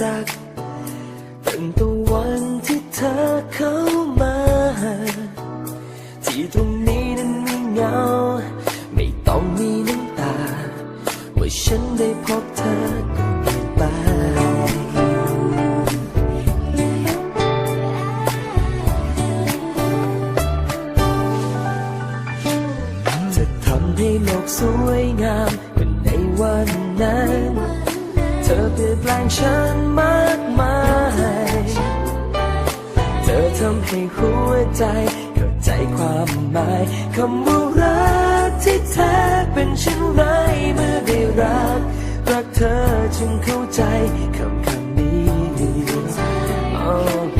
ตั้งแต่วันที่เธอเข้ามา ที่ตรงนี้นั้นไม่เหงา ไม่ต้องมีน้ำตา ว่าฉันได้พบเธอก็เกินไปจะทำให้โลกสวยงามเหมือนในวันนั้น เธอเปลี่ยนแปลงฉันมากมาย เธอทำให้หัวใจเข้าใจความหมายคำว่ารักที่แท้เป็นเช่นไรเมื่อได้รัก รักเธอจึงเข้าใจคำคำนี้ Oh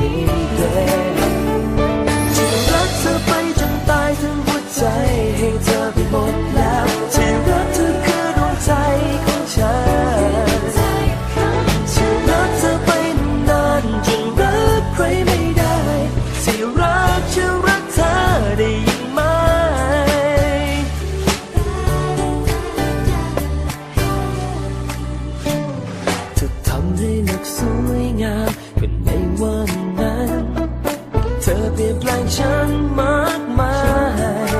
ลี่ยนแปลงฉันมากมา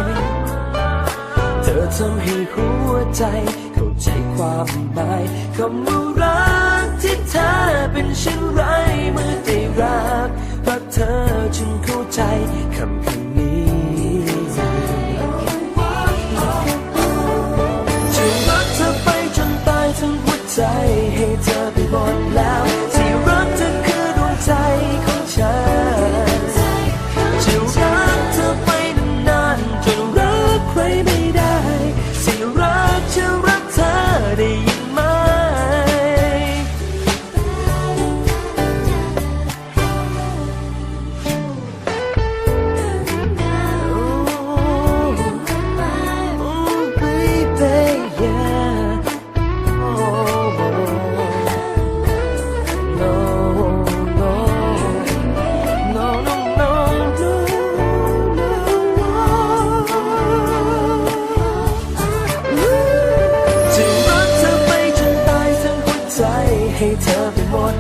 ย เธอทำให้หัวใจเข้าใจความหมายคำว่ารักที่แท้เป็นเช่นไรเมื่อ tell me what